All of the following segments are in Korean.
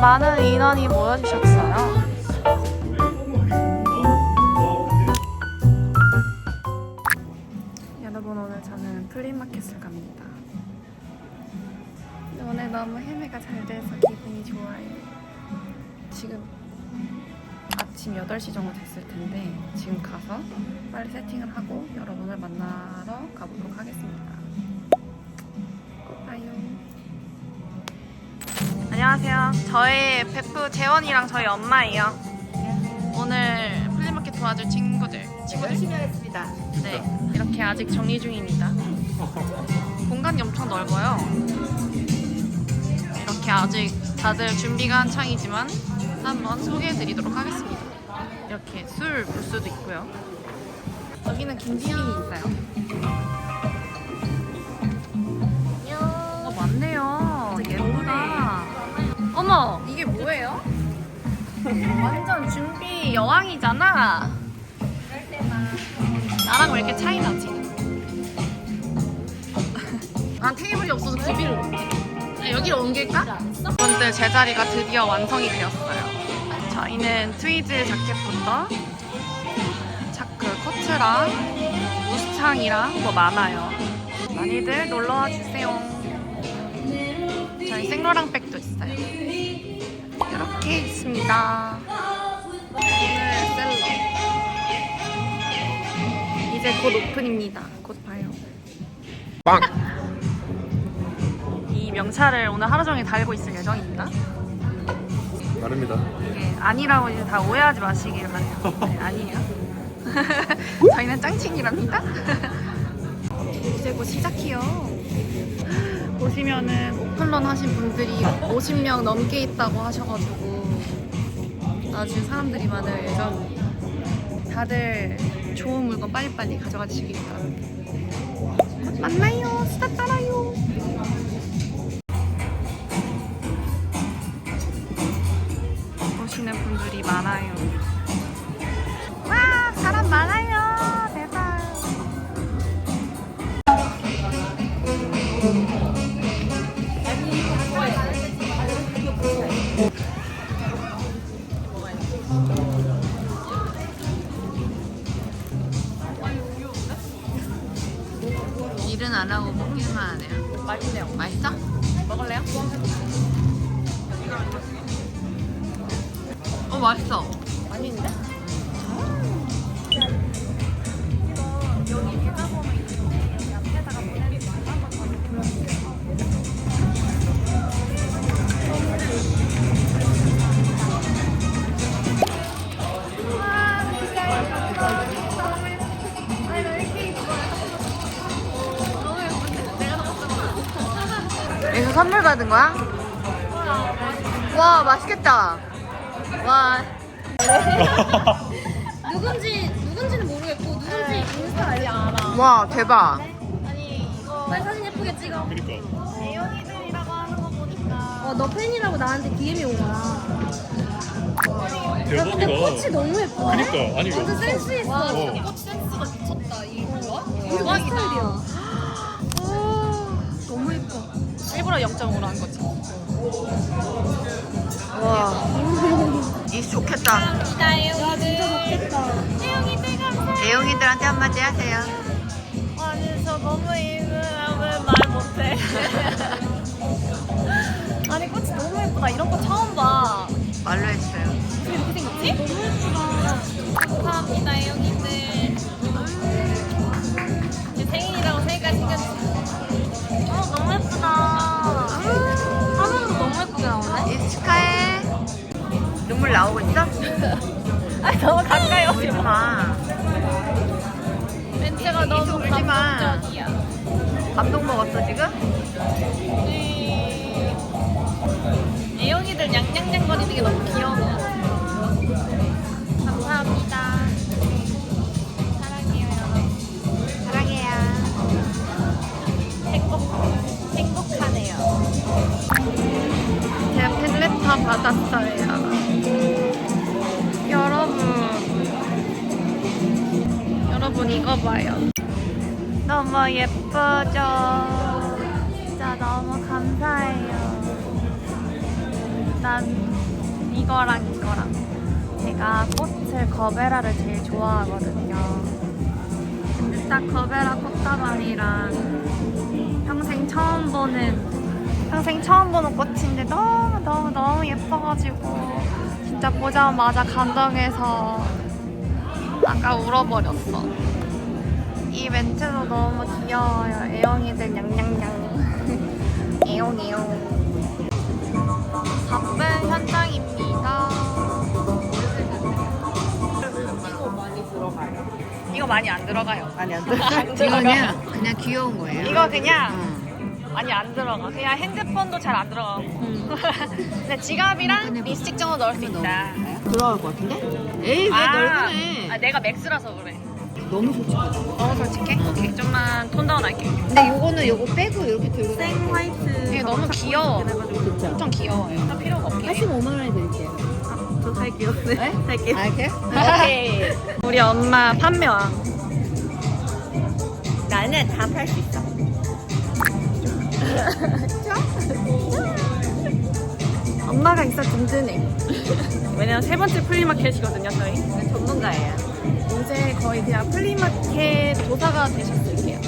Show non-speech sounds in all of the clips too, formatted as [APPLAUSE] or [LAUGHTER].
많은 인원이 모여주셨어요. 여러분 오늘 저는 플리마켓을 갑니다. 오늘 너무 헤매가 잘 돼서 기분이 좋아요. 지금 아침 8시 정도 됐을 텐데 지금 가서 빨리 세팅을 하고 여러분을 만나러 가보도록 하겠습니다. 안녕하세요. 저희 베프 재원이랑 저희 엄마예요. 오늘 플리마켓 도와줄 친구들. 친구들? 열심히 하겠습니다. 네. 이렇게 아직 정리 중입니다. 공간이 엄청 넓어요. 이렇게 아직 다들 준비가 한창이지만 한번 소개해드리도록 하겠습니다. 이렇게 술 부스도 있고요. 여기는 김지민이 있어요. 어머, 이게 뭐예요? 완전 준비 여왕이잖아. 나랑 왜 이렇게 차이 나지? [LAUGHS] 난 테이블이 없어서 구비를 못해. 아, 여기로 옮길까? 여러분들 제자리가 드디어 완성이 되었어요. 저희는 트위즈 자켓부터 자크 커트랑 무스창이랑 뭐 많아요. 많이들 놀러와 주세요. 저희 생로랑 백도 있어요. 이렇게 있습니다. 오늘 셀러. 이제 곧 오픈입니다. 곧 봐요. 빵! [LAUGHS] 이 명찰을 오늘 하루 종일 달고 있을 예정입니다. 다릅니다. 이게 아니라고 이제 다 오해하지 마시길 바래요. 네, 아니에요. [LAUGHS] 저희는 짱친이랍니다. [LAUGHS] 이제 곧 시작해요. 보시면은 오픈런 하신 분들이 50명 넘게 있다고 하셔가지고 아주 사람들이 많을 예정이에요. 다들 좋은 물건 빨리빨리 가져가 주시길 바랍니다. 만나요. 수다 따라요. 보시는 분들이 많아요. 맛있네요. 맛있어? 먹을래요? 어 맛있어. 아닌데? 선물 받은 거야? 와 맛있겠다. 와 [LAUGHS] 누군지 누군지는 모르겠고 누군지 인스타 알지 알아. 와 대박. 아니 이거 빨리 사진 예쁘게 찍어. 그러니까. 애영이들이라고 하는 거 보니까. 어 너 팬이라고 나한테 DM이 온 거야. 야 근데 꽃이 대박이다. 너무 예쁘다. 그러니까 아니 완전 이거 센스 있어. 어. 꽃 센스가 미쳤다. 이거 뭐야? 이거 내 스타일이야. 0.5랑 0.5로 한 거지. 와. [LAUGHS] 이 좋겠다. 야 진짜 좋겠다. 애용이들한테 한마디 하세요. 아니 저 너무 이름을 말 못해. [LAUGHS] 아니 꽃이 너무 예쁘다. 이런 거 처음 봐. 말로 해주세요. 어떻게 이렇게 생겼지? 너무 예쁘다. 감사합니다 애용이. 축하해. 눈물 나오고 있어? [LAUGHS] 아니, 너무 가까이 오지 마. 아, 멘트가 너무 울지 마. 감동적이야. 감동 먹었어 지금? 네. 애영이들 냥냥냥거리는 게 너무 귀여워. 감사합니다. 사랑해요, 여러분. 사랑해요. 행복, 행복하네요. 팬레터 받았어요. 여러분. 여러분 이거 봐요. 너무 예쁘죠? 진짜 너무 감사해요. 난 이거랑 이거랑 제가 꽃을 거베라를 제일 좋아하거든요. 근데 딱 거베라 꽃다발이랑 평생 처음 보는 평생 처음 보는 꽃인데 너무 너무 너무 예뻐가지고 진짜 보자마자 감동해서 아까 울어버렸어. 이 멘트도 너무 귀여워요. 애용이들 냥냥냥. [LAUGHS] 애용 애용. 바쁜 현장입니다. 이거 많이 [LAUGHS] 안 들어가요. 많이 안안 들어. 들어가. 그냥 그냥 귀여운 거예요. 이거 그냥 응. 많이 안 들어가. 그냥 핸드폰도 잘 안 들어가고. 음. [LAUGHS] 근데 지갑이랑 립스틱 정도 넣을 수 있다. 들어갈 것 같은데? 에이 왜 넓으네. 아, 내가 맥스라서 그래. 너무 솔직해. 너무 솔직해? 오케이. 좀만 톤 다운 할게. 근데 요거는 요거 빼고 이렇게 들고 생 화이트. 이게 너무 귀여워. 그쵸. 엄청 귀여워요. 할 필요가 없게. 85만 원에 드릴게요. 저 살게요. 네. 살게요. 아 이렇게? 오케이. [LAUGHS] 우리 엄마 판매왕. 나는 다 팔 수 있어. [LAUGHS] 엄마가 있어 든든해. 왜냐면 세 번째 플리마켓이거든요, 저희. 전문가예요. 이제 거의 그냥 플리마켓 도사가 되셨을게요.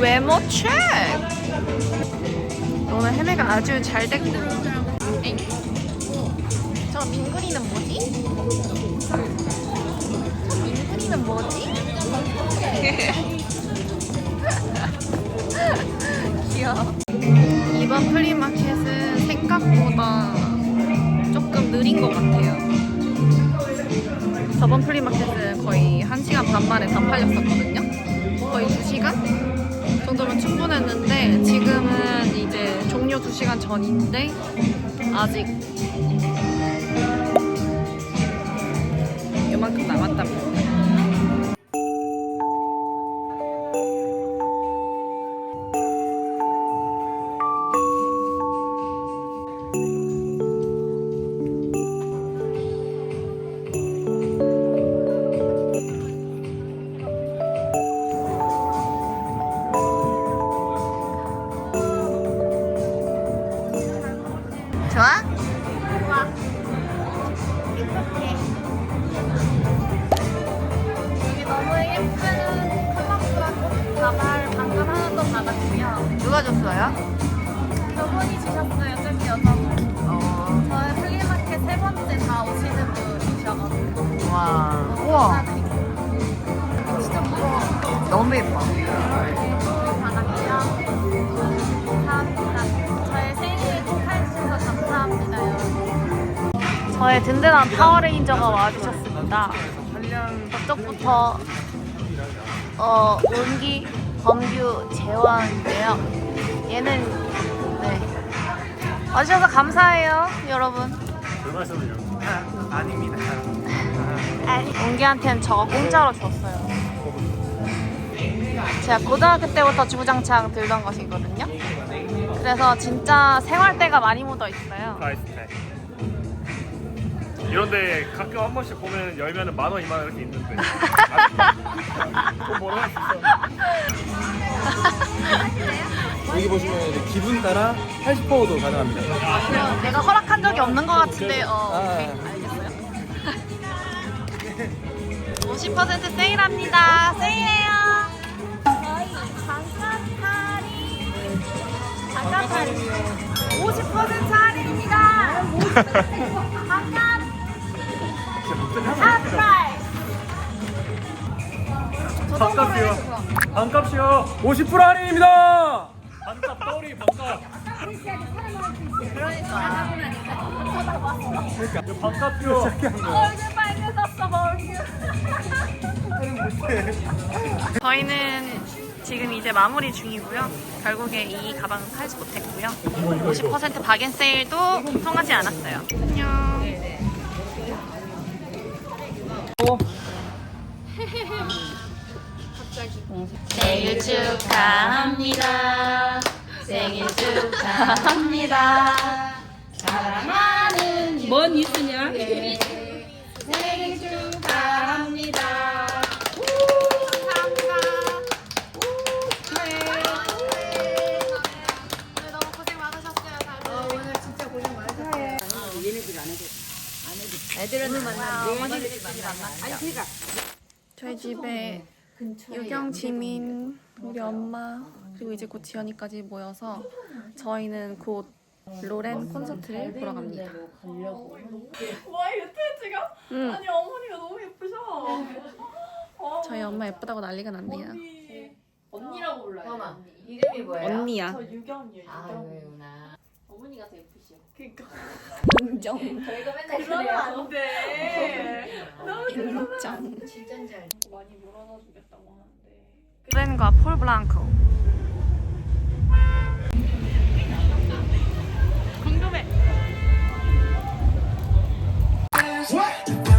외모 책! 오늘 헤매가 아주 잘 됐고. 엥? 저 민구리는 뭐지? 저 민구리는 뭐지? 이번 플리마켓은 생각보다 조금 느린 것 같아요. 저번 플리마켓은 거의 1시간 반 만에 다 팔렸었거든요. 거의 2시간 정도면 충분했는데 지금은 이제 종료 2시간 전인데 아직 이만큼 남았답니다. 예뻐. 감사합니다. 저의 생일 축하해주셔서 감사합니다, 여러분. 저의 든든한 파워레인저가 와주셨습니다. 저쪽부터 어, 온기, 범규, 재환인데요. 얘는 네 와주셔서 감사해요, 여러분. 별 말씀을요? 아, 아닙니다. 온기한테는 저거 공짜로 줬어요. 제가 고등학교 때부터 주구장창 들던 것이거든요. 그래서 진짜 생활대가 많이 묻어 있어요. 라이스텍. 이런데 가끔 한 번씩 보면 열면은 만 원, 이만 원 이렇게 있는데. 돈 벌어 할수 있어. 여기 보시면 이제 기분 따라 80%도 가능합니다. 내가 허락한 적이 없는 것 같은데, 어, 아. 오케이, 알겠어요. [LAUGHS] 50% 세일합니다. 세일해요. 할인. 50% 할인입니다. 저 정도로 반값이요. 반값이요. 50% 할인입니다. 반값 떠리 반값. 그러니까. 반값이요. 얼굴 빨개졌어 얼굴 저희는 지금 이제 마무리 중이고요. 결국에 이 가방은 팔지 못했고요. 50% 박앤 세일도 통하지 않았어요. 안녕. 생일 축하합니다. 생일 축하합니다. 사랑하는 뭔 이수냐? 애들은 만나 내일들끼리 만나. 아니 그러니까 저희 집에 유경, 지민, 우리 엄마 그리고 이제 곧 지연이까지 모여서 저희는 곧 로렌 콘서트를 보러 갑니다. 와 이거 태지가? 응. 아니 어머니가 너무 예쁘셔. 저희 엄마 예쁘다고 난리가 났네요. 언니 언니라고 불러요. 이름이 뭐예요? 언니야. 저 유경이에요. 아 유경. 여기구나. 어머니가 더 예쁘시오. 그러니까 인정. 저희가 맨날 그러면 안 돼. 인정. 진짜 잘. 많이 몰아다 주겠다고 하는데. 로렌과 폴 블랑코. 궁금해. 순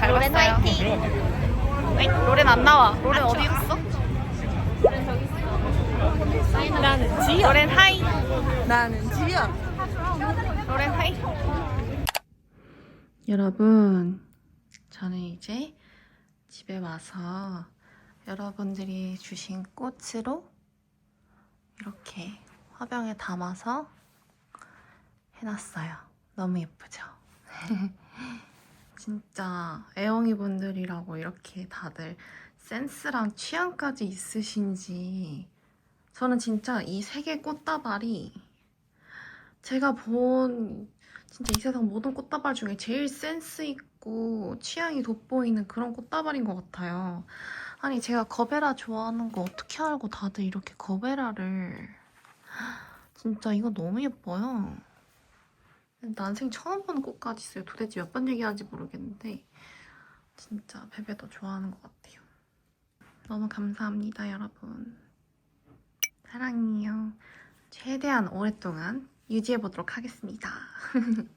잘 봤어요. 왜? 로렌 안 나와. 로렌 어디 갔어? 나는 지연. 로렌 하이. 나는 지연. 로렌 하이. 여러분, 저는 이제 집에 와서 여러분들이 주신 꽃으로 이렇게 화병에 담아서 해놨어요. 너무 예쁘죠? [LAUGHS] 진짜 애영이 분들이라고 이렇게 다들 센스랑 취향까지 있으신지 저는 진짜 이세개 꽃다발이 제가 본 진짜 이 세상 모든 꽃다발 중에 제일 센스 있고 취향이 돋보이는 그런 꽃다발인 것 같아요. 아니 제가 거베라 좋아하는 거 어떻게 알고 다들 이렇게 거베라를 진짜 이거 너무 예뻐요. 난생 처음 보는 꽃까지 있어요. 도대체 몇 번 얘기하는지 모르겠는데 진짜 베베도 좋아하는 것 같아요. 너무 감사합니다, 여러분. 사랑해요. 최대한 오랫동안 유지해 보도록 하겠습니다. [LAUGHS]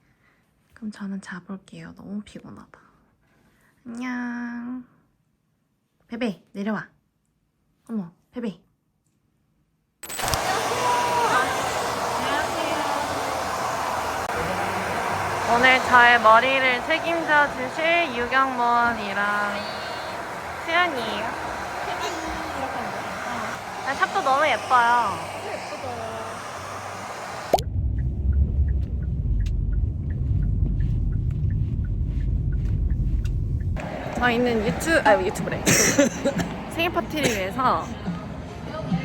그럼 저는 자볼게요. 너무 피곤하다. 안녕. 베베 내려와. 어머, 베베. 오늘 저의 머리를 책임져 주실 유경몬이랑 수연이에요. 아, 샵도 너무 예뻐요. 저희는 유튜브, 아 유튜브래. [LAUGHS] 생일 파티를 위해서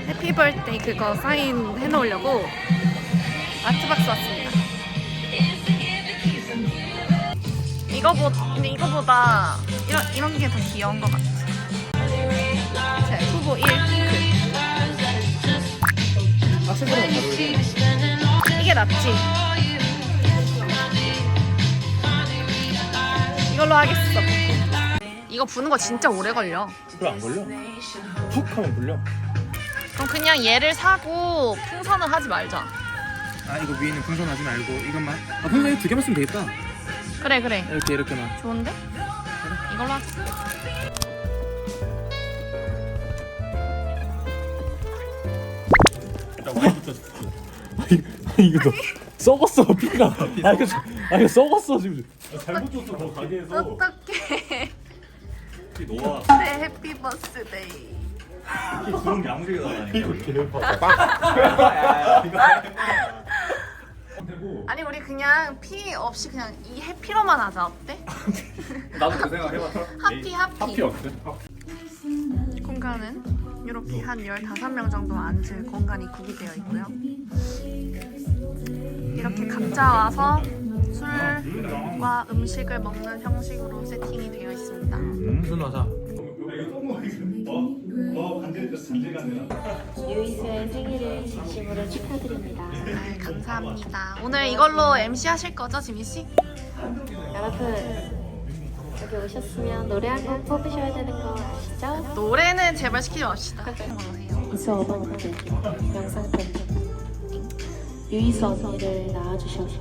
해피 벌데이 그거 사인 해놓으려고 아트박스 왔습니다. 이거보다 근데 이거보다 이런 이런 게 더 귀여운 것 같아. 제 후보 1 핑크. 이게 낫지. 이걸로 하겠어. 이거 부는 거 진짜 오래 걸려. 그래 안 걸려? 툭 하면 불려. 그럼 그냥 얘를 사고 풍선을 하지 말자. 아 이거 위에는 풍선하지 말고 이것만. 아 풍선 두 개만 쓰면 되겠다. 그래 그래. 이렇게 이렇게만. 좋은데? 이걸로 하자. 이거 너 썩었어 피가. 아 이거 아 이거 썩었어 지금. 잘못 줬어 너 가게에서. 어떡해. 너와 네, 해피 버스데이. 그런 양식이 나다니. 이거 개파. [LAUGHS] 아니 우리 그냥 피 없이 그냥 이 해피로만 하자 어때? [LAUGHS] 나도 그 생각 해봤어. 하피 하피. 하피 어때? 공간은 이렇게 한 15명 정도 앉을 공간이 구비되어 있고요. 이렇게 각자 와서 술과 음식을 먹는 형식으로 세팅이 되어 있습니다. 무슨 화사? 더 간질 간질 간질. 유이수의 생일을 진심으로 축하드립니다. 아, 감사합니다. 오늘 이걸로 MC 하실 거죠, 지민 씨? 여러분 여기 오셨으면 노래 한 곡 뽑으셔야 되는 거 아시죠? 노래는 제발 시키지 맙시다. 이수 어머니들 영상 편집 유이수 언니를 낳아주셔서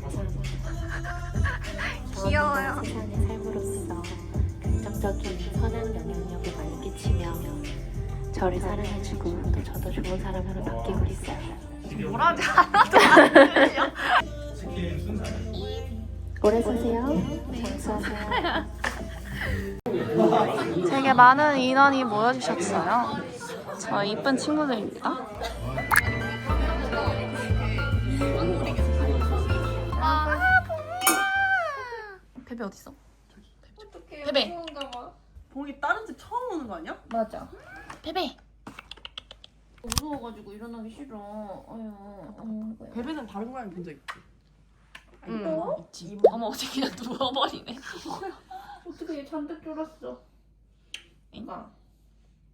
감사합니다. [LAUGHS] 귀여워요. 저 세상의 삶으로서 긍정적인 저를 사랑해주고 또 저도 좋은 사람으로 바뀌고 있어요. 뭐라지 하나도 안 들려. 오래 사세요. 장수하세요. 되게 많은 인원이 모여주셨어요. 저 이쁜 친구들입니다. 아. 베베 어딨어? 베베. 봐. 봉이 다른 집 처음 오는 거 아니야? 맞아. 베베. 무서워가지고 일어나기 싫어. 어휴. 베베는 다른 고양이 본 적 있지? 응, 있지. 어머, 어떻게 그냥 [LAUGHS] 누워버리네. [LAUGHS] 어떻게 얘 잔뜩 졸았어. 엥? 그러니까.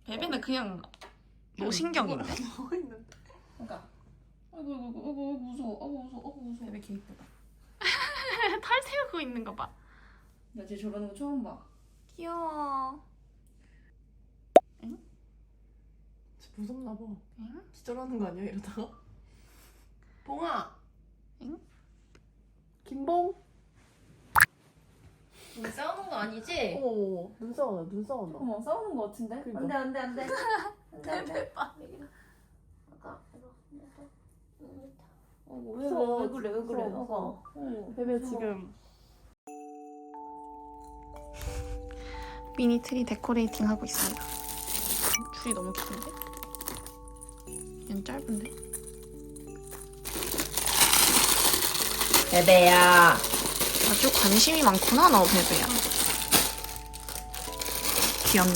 베베는 그냥 노신경인데. 누워 있는데. 그러니까. 아이고 아이고 아이고 아이고 무서워. 아이고 무서워. 아이고 무서워. 베베 개 이쁘다. [LAUGHS] 털 세우고 있는 거 봐. 나 쟤 저러는 거 처음 봐. 귀여워. 진짜 무섭나 봐. 응? 기절하는 거 아니야 이러다가? [LAUGHS] 봉아. 응? 김봉. 우리 싸우는 거 아니지? 어머 눈 싸워나 눈 싸워나. 어머 싸우는 거 같은데? 그러니까. 안돼 안돼 안돼. 안돼 안돼. 아까 어, 왜, 무서워, 왜, 왜 그래 왜 그래 무서워, 어, 베베. 지금 미니 트리 데코레이팅 하고 있습니다. 줄이 너무 긴데? 얘는 짧은데? 베베야. 아주 관심이 많구나, 너 베베야. 귀엽네.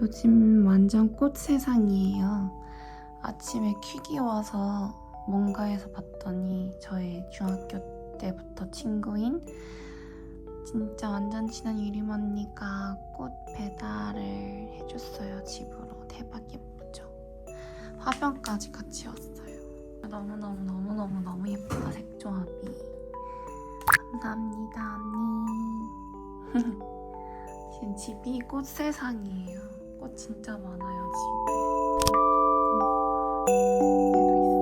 요즘 완전 꽃 세상이에요. 아침에 퀵이 와서 뭔가에서 봤더니 저의 중학교 때부터 친구인 진짜 완전 친한 유림 언니가 꽃 배달을 해줬어요 집으로. 대박 예쁘죠? 화병까지 같이 왔어요. 너무너무 너무너무 너무 예쁘다 색조합이. 감사합니다 언니. [LAUGHS] 지금 집이 꽃 세상이에요. 꽃 진짜 많아요 집에. 얘도